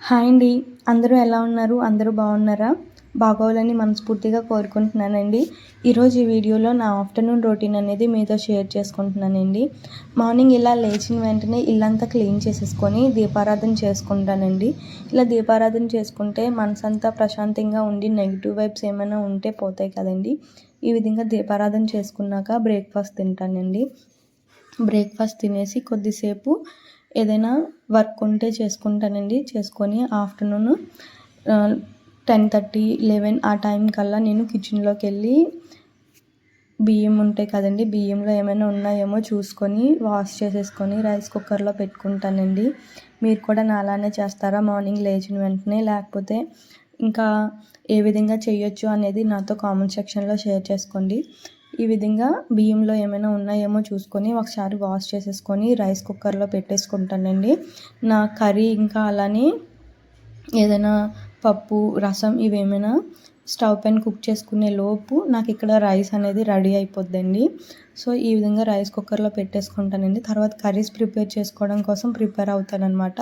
Hi అండి. అందరూ ఎలా ఉన్నారు? అందరూ బాగున్నారా? బాగోవాలని మనస్ఫూర్తిగా కోరుకుంటున్నానండి. ఈరోజు ఈ వీడియోలో నా ఆఫ్టర్నూన్ రొటీన్ అనేది మీతో షేర్ చేసుకుంటున్నానండి. మార్నింగ్ ఇలా లేచిన వెంటనే ఇల్లంతా క్లీన్ చేసేసుకొని దీపారాధన చేసుకుంటానండి. ఇలా దీపారాధన చేసుకుంటే మనసంతా ప్రశాంతంగా ఉండి నెగిటివ్ వైబ్స్ ఏమైనా ఉంటే పోతాయి కదండి. ఈ విధంగా దీపారాధన చేసుకున్నాక బ్రేక్ఫాస్ట్ తింటానండి. బ్రేక్ఫాస్ట్ తినేసి కొద్దిసేపు ఏదైనా వర్క్ ఉంటే చేసుకుంటానండి. చేసుకొని ఆఫ్టర్నూన్ టెన్ థర్టీ లెవెన్ ఆ టైం కల్లా నేను కిచెన్లోకి వెళ్ళి బియ్యం ఉంటాయి కదండి బియ్యంలో ఏమైనా ఉన్నాయేమో చూసుకొని వాష్ చేసేసుకొని రైస్ కుక్కర్లో పెట్టుకుంటానండి. మీరు కూడా నాలానే చేస్తారా? మార్నింగ్ లేచిన వెంటనే లేకపోతే ఇంకా ఏ విధంగా చేయొచ్చు అనేది నాతో కామెంట్ సెక్షన్లో షేర్ చేసుకోండి. ఈ విధంగా బియ్యంలో ఏమైనా ఉన్నాయేమో చూసుకొని ఒకసారి వాష్ చేసేసుకొని రైస్ కుక్కర్లో పెట్టేసుకుంటానండి. నా కర్రీ ఇంకా అలానే ఏదైనా పప్పు రసం ఇవేమైనా స్టవ్ పైన కుక్ చేసుకునే లోపు నాకు ఇక్కడ రైస్ అనేది రెడీ అయిపోద్దండి. సో ఈ విధంగా రైస్ కుక్కర్లో పెట్టేసుకుంటానండి. తర్వాత కర్రీస్ ప్రిపేర్ చేసుకోవడం కోసం ప్రిపేర్ అవుతానమాట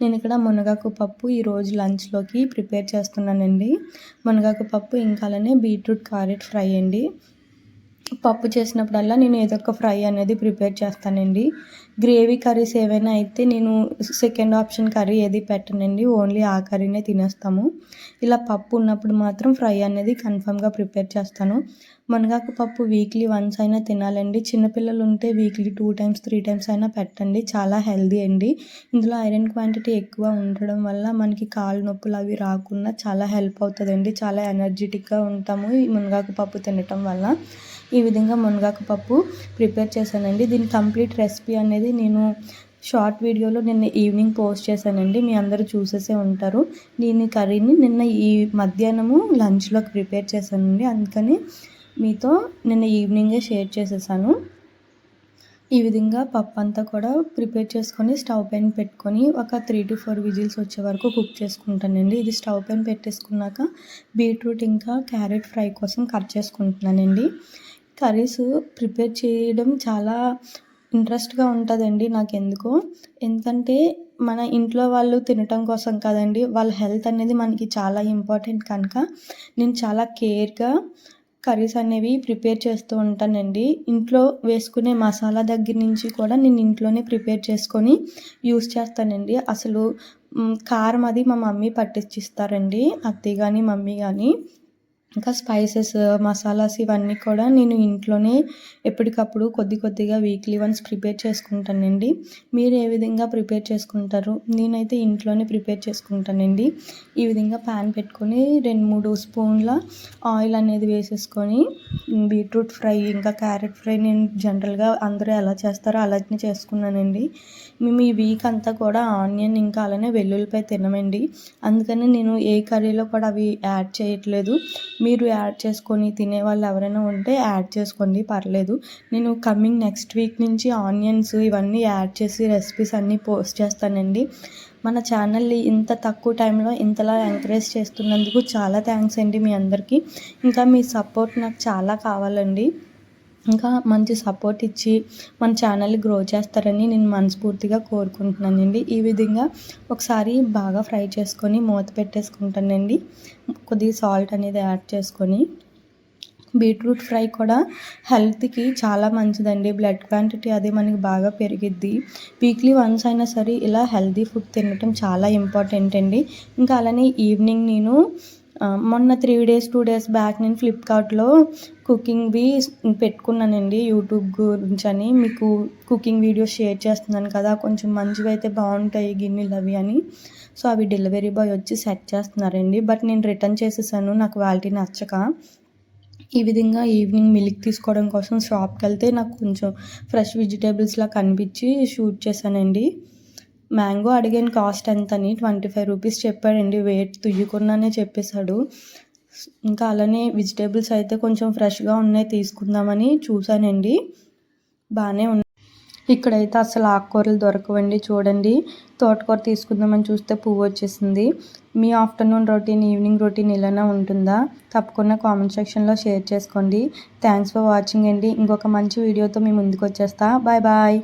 నేను ఇక్కడ మునగాకు పప్పు ఈరోజు లంచ్లోకి ప్రిపేర్ చేస్తున్నానండి. మునగాకు పప్పు ఇంకా అలానే బీట్రూట్ క్యారెట్ ఫ్రై అండి. పప్పు చేసినప్పుడల్లా నేను ఏదో ఒక ఫ్రై అనేది ప్రిపేర్ చేస్తానండి. గ్రేవీ కర్రీస్ ఏవైనా అయితే నేను సెకండ్ ఆప్షన్ కర్రీ ఏది పెట్టనండి. ఓన్లీ ఆ కర్రీనే తినేస్తాము. ఇలా పప్పు ఉన్నప్పుడు మాత్రం ఫ్రై అనేది కన్ఫామ్గా ప్రిపేర్ చేస్తాను. మునగాకు పప్పు వీక్లీ వన్స్ అయినా తినాలండి. చిన్నపిల్లలు ఉంటే weekly two times three times అయినా పెట్టండి. చాలా హెల్దీ అండి. ఇందులో ఐరన్ క్వాంటిటీ ఎక్కువ ఉండడం వల్ల మనకి కాళ్ళు నొప్పులు అవి రాకుండా చాలా హెల్ప్ అవుతుందండి. చాలా ఎనర్జెటిక్గా ఉంటాము ఈ మునగాకు పప్పు తినటం వల్ల. ఈ విధంగా మునగాకు పప్పు ప్రిపేర్ చేశానండి. దీని కంప్లీట్ రెసిపీ అనేది నేను షార్ట్ వీడియోలో నిన్న ఈవినింగ్ పోస్ట్ చేశానండి. మీ అందరూ చూసేసే ఉంటారు. దీని కర్రీని నిన్న ఈ మధ్యాహ్నము లంచ్లోకి ప్రిపేర్ చేశానండి. అందుకని మీతో నిన్న ఈవినింగే షేర్ చేసేసాను. ఈ విధంగా పప్పు అంతా కూడా ప్రిపేర్ చేసుకొని స్టవ్ పైన పెట్టుకొని ఒక త్రీ టు ఫోర్ విజిల్స్ వచ్చే వరకు కుక్ చేసుకుంటానండి. ఇది స్టవ్ పైన పెట్టేసుకున్నాక బీట్రూట్ ఇంకా క్యారెట్ ఫ్రై కోసం కట్ చేసుకుంటున్నానండి. కర్రీస్ ప్రిపేర్ చేయడం చాలా ఇంట్రెస్ట్గా ఉంటుందండి నాకు ఎందుకో ఎందుకంటే మన ఇంట్లో వాళ్ళు తినటం కోసం కదండి వాళ్ళ హెల్త్ అనేది మనకి చాలా ఇంపార్టెంట్ కనుక నేను చాలా కేర్గా కర్రీస్ అనేవి ప్రిపేర్ చేస్తూ ఉంటానండి. ఇంట్లో వేసుకునే మసాలా దగ్గర నుంచి కూడా నేను ఇంట్లోనే ప్రిపేర్ చేసుకొని యూస్ చేస్తానండి. అసలు కారం అది మా మమ్మీ పట్టించిస్తారండి అత్తయ్య కానీ మమ్మీ కానీ ఇంకా స్పైసెస్ మసాలాస్ ఇవన్నీ కూడా నేను ఇంట్లోనే ఎప్పటికప్పుడు కొద్ది కొద్దిగా వీక్లీ వన్స్ ప్రిపేర్ చేసుకుంటానండి. మీరు ఏ విధంగా ప్రిపేర్ చేసుకుంటారు? నేనైతే ఇంట్లోనే ప్రిపేర్ చేసుకుంటానండి. ఈ విధంగా ప్యాన్ పెట్టుకొని రెండు మూడు స్పూన్ల ఆయిల్ అనేది వేసేసుకొని బీట్రూట్ ఫ్రై ఇంకా క్యారెట్ ఫ్రై నేను జనరల్గా అందరూ ఎలా చేస్తారో అలాగే చేసుకున్నానండి. మేము ఈ వీక్ అంతా కూడా ఆనియన్ ఇంకా అలానే వెల్లుల్లిపై తినమండి. అందుకని నేను ఏ కర్రీలో కూడా అవి యాడ్ చేయట్లేదు. మీరు యాడ్ చేసుకొని తినే వాళ్ళు ఎవరైనా ఉంటే యాడ్ చేసుకోండి పర్లేదు. నేను కమింగ్ నెక్స్ట్ వీక్ నుంచి ఆనియన్స్ ఇవన్నీ యాడ్ చేసి రెసిపీస్ అన్నీ పోస్ట్ చేస్తానండి. మన ఛానల్ని ఇంత తక్కువ టైంలో ఇంతలా ఎంకరేజ్ చేస్తున్నందుకు చాలా థ్యాంక్స్ అండి మీ అందరికీ. ఇంకా మీ సపోర్ట్ నాకు చాలా కావాలండి. ఇంకా మంచి సపోర్ట్ ఇచ్చి మన ఛానల్ని గ్రో చేస్తారని నేను మనస్ఫూర్తిగా కోరుకుంటున్నానండి. ఈ విధంగా ఒకసారి బాగా ఫ్రై చేసుకొని మూత పెట్టేసుకుంటానండి. కొద్దిగా సాల్ట్ అనేది యాడ్ చేసుకొని. బీట్రూట్ ఫ్రై కూడా హెల్త్కి చాలా మంచిదండి. బ్లడ్ క్వాంటిటీ అది మనకి బాగా పెరిగిద్ది. వీక్లీ వన్స్ అయినా సరే ఇలా హెల్తీ ఫుడ్ తినటం చాలా ఇంపార్టెంట్ అండి. ఇంకా అలానే ఈవినింగ్ నేను మొన్న three days two days back నేను ఫ్లిప్కార్ట్లో కుకింగ్వి పెట్టుకున్నానండి యూట్యూబ్ గురించి అని. మీకు కుకింగ్ వీడియోస్ షేర్ చేస్తున్నాను కదా కొంచెం మంచిగా అయితే బాగుంటాయి గిన్నెలు అవి అని. సో అవి డెలివరీ బాయ్ వచ్చి సెట్ చేస్తున్నారండి. బట్ నేను రిటర్న్ చేసేసాను నాకు క్వాలిటీ నచ్చక. ఈ విధంగా ఈవినింగ్ మిల్క్ తీసుకోవడం కోసం షాప్కి వెళ్తే నాకు కొంచెం ఫ్రెష్ వెజిటేబుల్స్లా కనిపించి షూట్ చేశానండి. మ్యాంగో అడిగాను కాస్ట్ ఎంత అని ట్వంటీ ఫైవ్ రూపీస్ చెప్పాడండి. వెయిట్ తుయ్యకుండానే చెప్పేశాడు. ఇంకా అలానే వెజిటేబుల్స్ అయితే కొంచెం ఫ్రెష్గా ఉన్నాయి తీసుకుందామని చూశానండి. బాగానే ఉన్నాయి ఇక్కడైతే అసలు ఆకుకూరలు దొరకవండి చూడండి. తోటకూర తీసుకుందామని చూస్తే పువ్వు వచ్చేసింది. మీ ఆఫ్టర్నూన్ రొటీన్ ఈవినింగ్ రొటీన్ ఇలానే ఉంటుందా? తప్పకుండా కామెంట్ సెక్షన్లో షేర్ చేసుకోండి. థ్యాంక్స్ ఫర్ వాచింగ్ అండి. ఇంకొక మంచి వీడియోతో మీ ముందుకు వచ్చేస్తా. Bye bye.